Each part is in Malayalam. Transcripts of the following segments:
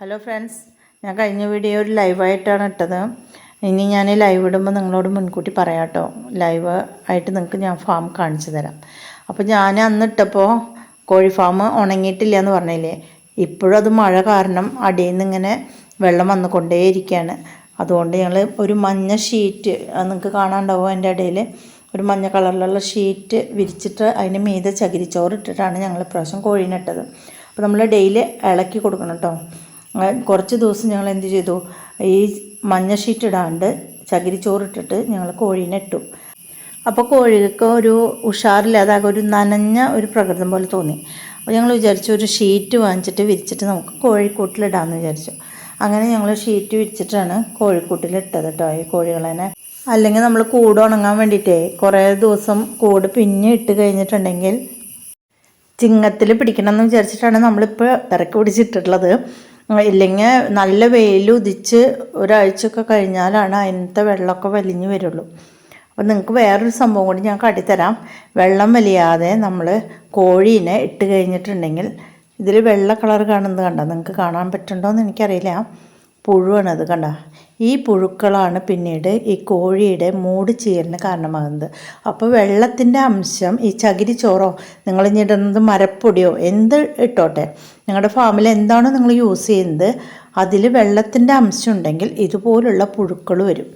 ഹലോ ഫ്രണ്ട്സ് ഞാൻ കഴിഞ്ഞ വീഡിയോ ഒരു ലൈവായിട്ടാണ് ഇട്ടത്. ഇനി ഞാൻ ലൈവ് ഇടുമ്പോൾ നിങ്ങളോട് മുൻകൂട്ടി പറയാം കേട്ടോ ലൈവ് ആയിട്ട് നിങ്ങൾക്ക് ഞാൻ ഫാം കാണിച്ചു തരാം. അപ്പോൾ ഞാൻ അന്ന് ഇട്ടപ്പോൾ കോഴി ഫാം ഉണങ്ങിയിട്ടില്ല എന്ന് പറഞ്ഞില്ലേ? ഇപ്പോഴും അത് മഴ കാരണം അടിയിൽ നിന്ന് ഇങ്ങനെ വെള്ളം വന്നുകൊണ്ടേയിരിക്കുകയാണ് അതുകൊണ്ട് ഞങ്ങൾ ഒരു മഞ്ഞ ഷീറ്റ് നിങ്ങൾക്ക് കാണാണ്ടാവും എന്റെ ഇടയിൽ ഒരു മഞ്ഞ കളറിലുള്ള ഷീറ്റ് വിരിച്ചിട്ട് അതിന് മീതെ ചകിരിച്ചോറ് ഇട്ടിട്ടാണ് ഞങ്ങൾ ഇപ്രാവശ്യം കോഴീനെ ഇട്ടത്. അപ്പോൾ നമ്മൾ ഡെയിലി ഇളക്കി കൊടുക്കണം കേട്ടോ കുറച്ച് ദിവസം ഞങ്ങൾ എന്ത് ചെയ്തു? ഈ മഞ്ഞ ഷീറ്റ് ഇടാണ്ട് ചകിരിച്ചോറിട്ടിട്ട് ഞങ്ങൾ കോഴീനെ ഇട്ടു. അപ്പോൾ കോഴിക്ക് ഒരു ഉഷാറില്ലാതെ ഒരു നനഞ്ഞ ഒരു പ്രകൃതം പോലെ തോന്നി. അപ്പോൾ ഞങ്ങൾ വിചാരിച്ചു ഒരു ഷീറ്റ് വാങ്ങിച്ചിട്ട് വിരിച്ചിട്ട് നമുക്ക് കോഴിക്കൂട്ടിലിടാമെന്ന് വിചാരിച്ചു. അങ്ങനെ ഞങ്ങൾ ഷീറ്റ് വിരിച്ചിട്ടാണ് കോഴിക്കൂട്ടിലിട്ടത് കേട്ടോ ഈ കോഴികളെ അല്ലെങ്കിൽ നമ്മൾ കൂട് ഉണങ്ങാൻ വേണ്ടിയിട്ടേ കുറേ ദിവസം കൂട് പിന്നെ ഇട്ട് കഴിഞ്ഞിട്ടുണ്ടെങ്കിൽ ചിങ്ങത്തിൽ പിടിക്കണം എന്ന് വിചാരിച്ചിട്ടാണ് നമ്മളിപ്പോൾ ഇറക്കി പിടിച്ചിട്ടുള്ളത്. ഇല്ലെങ്കിൽ നല്ല വെയിൽ ഉദിച്ച് ഒരാഴ്ചയൊക്കെ കഴിഞ്ഞാലാണ് അതിനത്തെ വെള്ളമൊക്കെ വലിഞ്ഞു വരുള്ളൂ. അപ്പോൾ നിങ്ങൾക്ക് വേറൊരു സംഭവം കൂടി ഞാൻ കാട്ടിത്തരാം. വെള്ളം വലിയാതെ നമ്മൾ കോഴീനെ ഇട്ട് കഴിഞ്ഞിട്ടുണ്ടെങ്കിൽ ഇതിൽ വെള്ള കളർ കാണുന്നത് കണ്ടോ? നിങ്ങൾക്ക് കാണാൻ പറ്റുന്നുണ്ടോ എന്ന് എനിക്കറിയില്ല. പുഴുവാണത് കണ്ട? ഈ പുഴുക്കളാണ് പിന്നീട് ഈ കോഴിയുടെ മൂട് ചീരലിന് കാരണമാകുന്നത്. അപ്പോൾ വെള്ളത്തിന്റെ അംശം ഈ ചകിരി ചോറോ നിങ്ങൾ ഇടുന്നത് മരപ്പൊടിയോ എന്ത് ഇട്ടോട്ടെ? നിങ്ങളുടെ ഫാമിൽ എന്താണോ നിങ്ങൾ യൂസ് ചെയ്യുന്നത് അതിൽ വെള്ളത്തിന്റെ അംശം ഉണ്ടെങ്കിൽ ഇതുപോലുള്ള പുഴുക്കൾ വരും.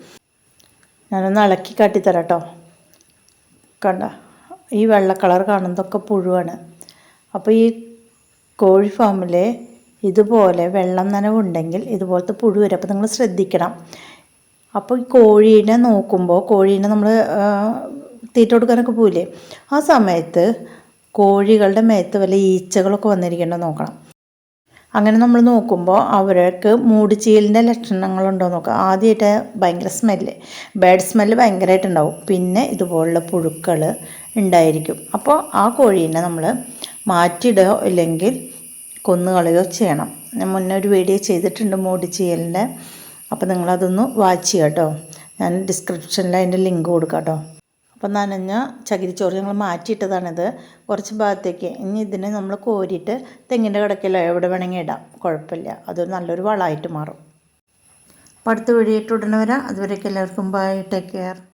ഞാനൊന്ന് ഇളക്കി കാട്ടിത്തരാം കേട്ടോ കണ്ട? ഈ വെള്ള കളർ കാണുന്നതൊക്കെ പുഴുവാണ്. അപ്പോൾ ഈ കോഴി ഫാമിലെ ഇതുപോലെ വെള്ളം നനവുണ്ടെങ്കിൽ ഇതുപോലത്തെ പുഴു വരും. അപ്പോൾ നിങ്ങൾ ശ്രദ്ധിക്കണം. അപ്പോൾ ഈ കോഴീനെ നോക്കുമ്പോൾ കോഴീനെ നമ്മൾ തീറ്റ കൊടുക്കാനൊക്കെ പോയില്ലേ ആ സമയത്ത് കോഴികളുടെ മേത്ത് വല്ല ഈച്ചകളൊക്കെ വന്നിരിക്കേണ്ട നോക്കണം. അങ്ങനെ നമ്മൾ നോക്കുമ്പോൾ അവർക്ക് മൂടിച്ചീലിന്റെ ലക്ഷണങ്ങളുണ്ടോ നോക്കുക ആദ്യമായിട്ട് ഭയങ്കര സ്മെല്ല്. ബാഡ് സ്മെല്ല് ഭയങ്കരമായിട്ടുണ്ടാവും പിന്നെ ഇതുപോലുള്ള പുഴുക്കൾ ഉണ്ടായിരിക്കും. അപ്പോൾ ആ കോഴീനെ നമ്മൾ മാറ്റിയിടുക ഇല്ലെങ്കിൽ കൊന്നുകളയോ ചെയ്യണം. ഞാൻ മുന്നേ ഒരു വീഡിയോ ചെയ്തിട്ടുണ്ട് മൂടിച്ചീലിന്റെ അപ്പോൾ നിങ്ങളതൊന്ന് വാച്ച് ചെയ്യുക കേട്ടോ ഞാൻ ഡിസ്ക്രിപ്ഷനിൽ അതിന്റെ ലിങ്ക് കൊടുക്കാം കേട്ടോ അപ്പം നനഞ്ഞ ചകിരിച്ചോറ് ഞങ്ങൾ മാറ്റിയിട്ടതാണിത്. കുറച്ച് ഭാഗത്തേക്ക് ഇനി ഇതിനെ നമ്മൾ കോരിയിട്ട് തെങ്ങിന്റെ കിടക്കിലോ എവിടെ വേണമെങ്കിൽ ഇടാം. കുഴപ്പമില്ല. അതൊരു നല്ലൊരു വളമായിട്ട് മാറും. അപ്പം അടുത്ത വീഡിയോ ഇട്ട് ഉടനെ വരാം. അതുവരേക്കും എല്ലാവർക്കും ബൈ ടേക്ക് കെയർ